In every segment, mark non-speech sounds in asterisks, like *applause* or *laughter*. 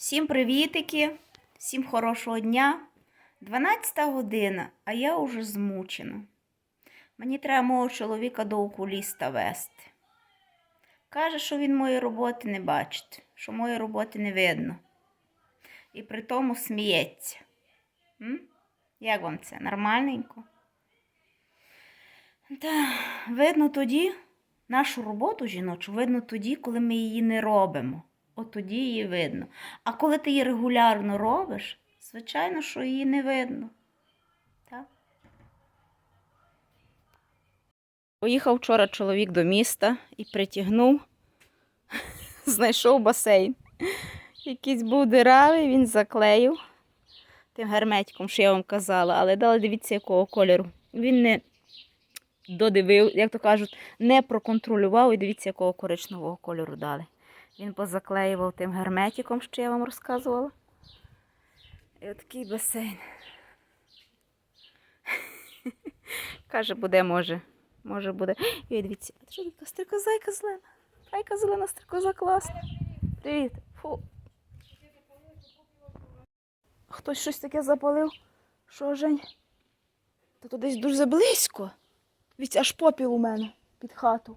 Всім привітики, всім хорошого дня. 12 година, а я уже змучена. Мені треба мого чоловіка до окуліста вести. Каже, що він моєї роботи не бачить, що моєї роботи не видно. І при тому сміється. М? Як вам це? Нормальненько? Та, видно тоді, нашу роботу жіночу, видно тоді, коли ми її не робимо. От тоді її видно. А коли ти її регулярно робиш, звичайно, що її не видно. Поїхав вчора чоловік до міста і притягнув, *laughs* знайшов басейн. Якийсь був диравий, він заклеїв тим герметиком, що я вам казала, але дали дивіться, якого кольору. Він не додивив, як то кажуть, не проконтролював і дивіться, якого коричневого кольору дали. Він позаклеював тим герметиком, що я вам розказувала. І отакий басейн. *laughs* Каже, буде, може. Може буде. І дивіться, що стрикозайка зелена? Айка зелена стрикоза класна. Привіт. Фу. Хтось щось таке запалив. Що, Жень? Та то десь дуже близько. Дивіться, аж попіл у мене під хату.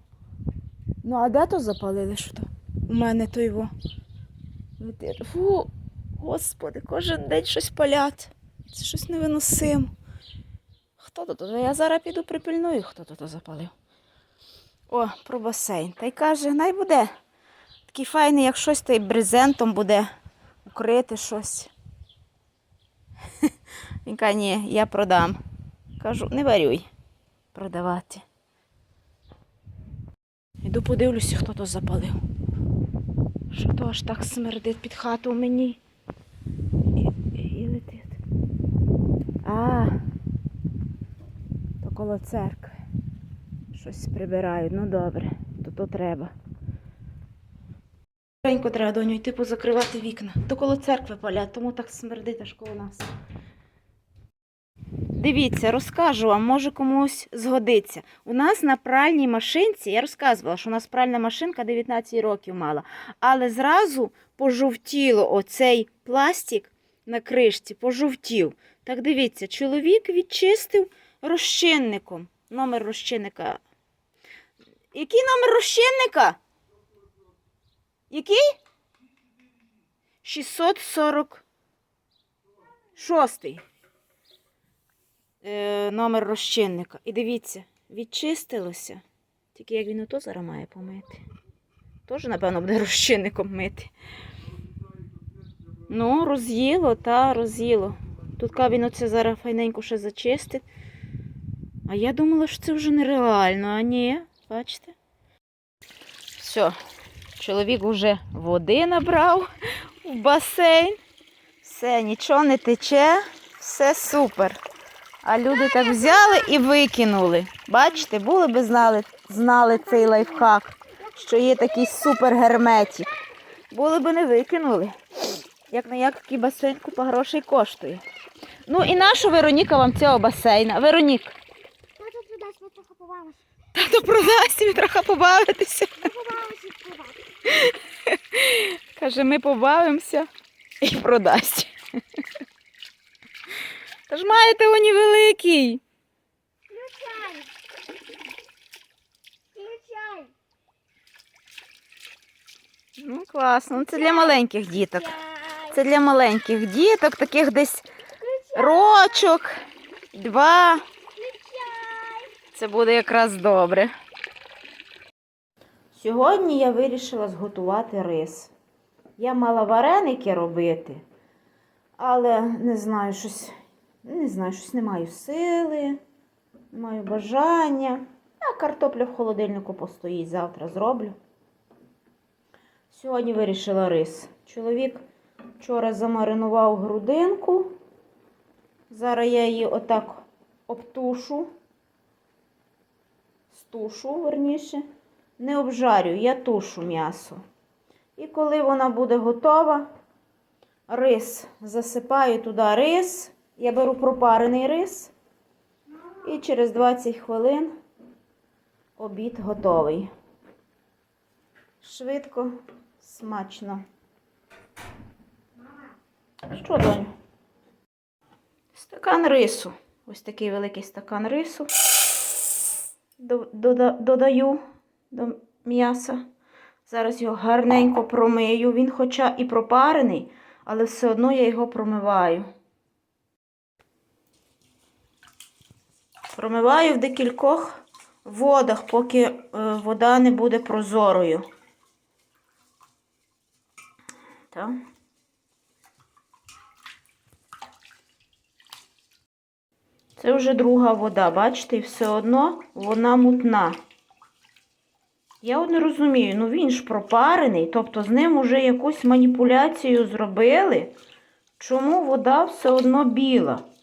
Ну, а де то запалили що то? У мене то його. Фу, господи, кожен день щось палять. Це щось невиносимо. Хто то? то? Я зараз піду припильную, хто то, то запалив. О, про басейн. Та й каже, най буде. Такий файний, як щось, та й брезентом буде укрити щось. *laughs* Він каже, ні, я продам. Кажу, не варюй продавати. Іду подивлюся, хто то запалив. Що то аж так смердить під хату мені. І, летить. А, то коло церкви. Щось прибирають. Ну добре, то то треба. Ренько треба доню йти позакривати вікна. То коло церкви палять, тому так смердить аж коло нас. Дивіться, розкажу вам, може комусь згодиться. У нас на пральній машинці, я розказувала, що у нас пральна машинка 19 років мала, але зразу пожовтіло оцей пластик на кришці, пожовтів. Так дивіться, чоловік відчистив розчинником. Номер розчинника. Який номер розчинника? Який? 646 е, номер розчинника. І дивіться, відчистилося. Тільки як він ото зараз має помити. Теж, напевно, буде розчинником мити. Ну, роз'їло, та роз'їло. Тут він оце зараз файненько ще зачистить. А я думала, що це вже нереально, а ні, бачите? Все, чоловік уже води набрав в басейн. Все, нічого не тече, все супер. А люди так взяли і викинули. Бачите, були би знали, знали цей лайфхак, що є такий супер герметик. Були би не викинули. Як на як такий басейн купа грошей коштує. Ну і нашу Вероніка вам цього басейна. Веронік, Тато продасть, ми трохи побавимося. тато продасть і трохи побавитися. Ми побавимося і побавимося. Каже, ми побавимося і продасть. Та ж маєте вони великий. Включай. Включай. Ну, класно. Ну, це для маленьких діток. Це для маленьких діток, таких десь рочок, два. Це буде якраз добре. Сьогодні я вирішила зготувати рис. Я мала вареники робити, але не знаю, щось, не знаю, щось не маю сили, не маю бажання. А картопля в холодильнику постоїть, завтра зроблю. Сьогодні вирішила рис. Чоловік вчора замаринував грудинку. Зараз я її отак обтушу стушу, верніше, не обжарю, я тушу м'ясо. І коли вона буде готова, рис засипаю туди рис. Я беру пропарений рис. І через 20 хвилин обід готовий. Швидко, смачно. Що, доню? Стакан рису. Ось такий великий стакан рису. Додаю до м'яса. Зараз його гарненько промию. Він хоча і пропарений, але все одно я його промиваю. Промиваю в декількох водах, поки е, вода не буде прозорою. Так. Це вже друга вода, бачите, і все одно вона мутна. Я от не розумію, ну він ж пропарений, тобто з ним уже якусь маніпуляцію зробили. Чому вода все одно біла?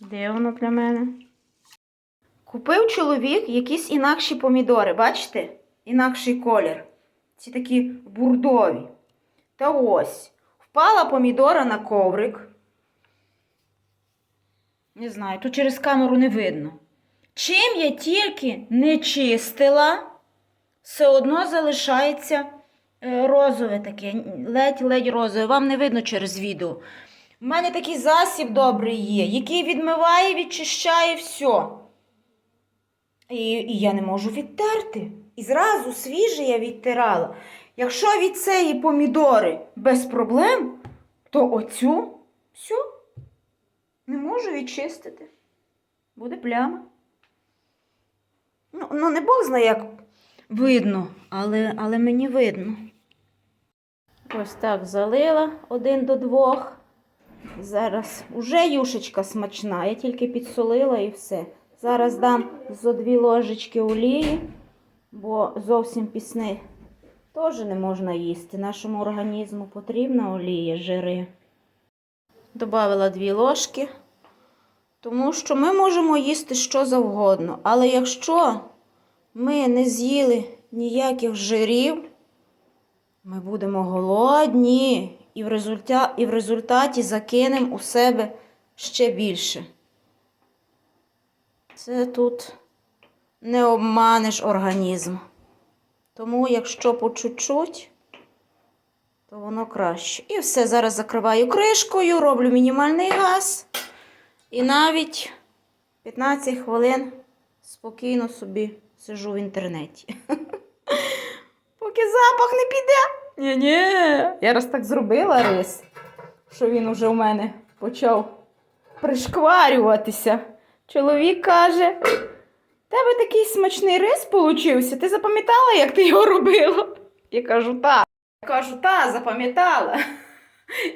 Де воно для мене? Купив чоловік якісь інакші помідори, бачите? Інакший колір. Ці такі бурдові. Та ось. Впала помідора на коврик. Не знаю, тут через камеру не видно. Чим я тільки не чистила, все одно залишається е, розове таке, ледь-ледь розове. Вам не видно через відео. У мене такий засіб добрий є, який відмиває, відчищає все. І, і я не можу відтерти. І зразу свіже я відтирала. Якщо від цієї помідори без проблем, то оцю все не можу відчистити. Буде пляма. Ну, ну не Бог знає, як видно, але, але мені видно. Ось так залила один до двох. Зараз уже юшечка смачна, я тільки підсолила і все. Зараз дам зо дві ложечки олії, бо зовсім пісни теж не можна їсти. Нашому організму потрібна олія, жири. Добавила дві ложки, тому що ми можемо їсти що завгодно. Але якщо ми не з'їли ніяких жирів, ми будемо голодні і в, результаті, і в результаті закинемо у себе ще більше. Це тут не обманеш організм. Тому, якщо по чуть-чуть, то воно краще. І все, зараз закриваю кришкою, роблю мінімальний газ. І навіть 15 хвилин спокійно собі сижу в інтернеті. *laughs* Поки запах не піде. Ні-ні. Я раз так зробила рис, що він уже у мене почав пришкварюватися. Чоловік каже: тебе такий смачний рис получився. Ти запам'ятала, як ти його робила? Я кажу, так. Я кажу, та, запам'ятала.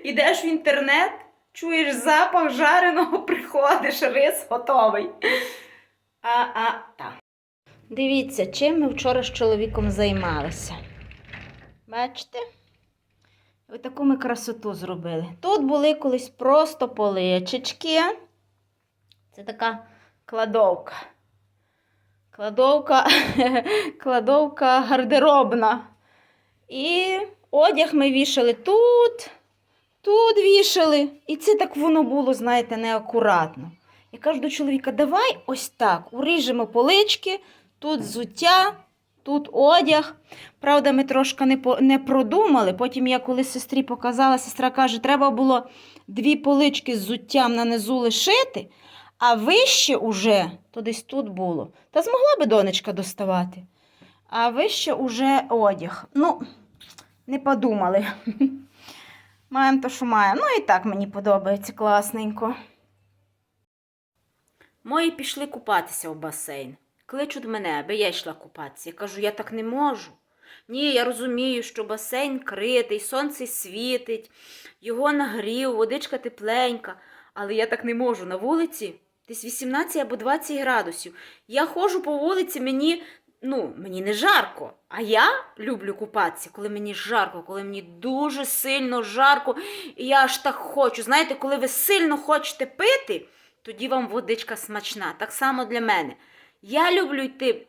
Ідеш в інтернет, чуєш запах жареного, приходиш, рис готовий. А, а, та. Дивіться, чим ми вчора з чоловіком займалися. Бачите? Ось таку ми красоту зробили. Тут були колись просто поличечки. Це така кладовка. Кладовка, *laughs* кладовка гардеробна. І одяг ми вішали тут, тут вішали. І це так воно було, знаєте, неакуратно. Я кажу до чоловіка, давай ось так, уріжемо полички, тут взуття, тут одяг. Правда, ми трошки не, не продумали. Потім я коли сестрі показала, сестра каже, треба було дві полички з взуттям на низу лишити, а вище уже, то десь тут було. Та змогла би донечка доставати. А вище уже одяг. Ну, не подумали. *laughs* Маємо то, що маємо. Ну і так мені подобається класненько. Мої пішли купатися в басейн. Кличуть мене, аби я йшла купатися. Я кажу, я так не можу. Ні, я розумію, що басейн критий, сонце світить, його нагрів, водичка тепленька, але я так не можу. На вулиці десь 18 або 20 градусів. Я ходжу по вулиці, мені, ну, мені не жарко. А я люблю купатися, коли мені жарко, коли мені дуже сильно жарко, і я аж так хочу. Знаєте, коли ви сильно хочете пити, тоді вам водичка смачна. Так само для мене. Я люблю йти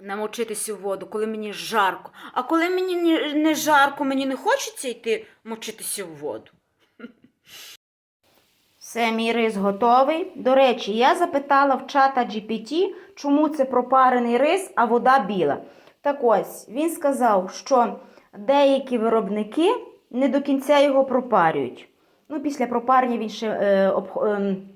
намочитися в воду, коли мені жарко. А коли мені не- жарко, мені не хочеться йти мочитися в воду. Все, мій рис готовий. До речі, я запитала в чата GPT, чому це пропарений рис, а вода біла. Так ось, він сказав, що деякі виробники не до кінця його пропарюють. Ну, після пропарення він ще, е, обх- ем,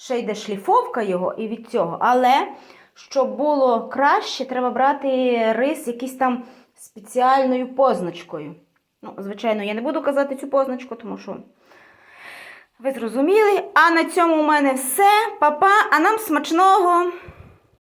ще йде шліфовка його і від цього. Але щоб було краще, треба брати рис якийсь там спеціальною позначкою. Ну, звичайно, я не буду казати цю позначку, тому що ви зрозуміли. А на цьому у мене все. Па-па, а нам смачного!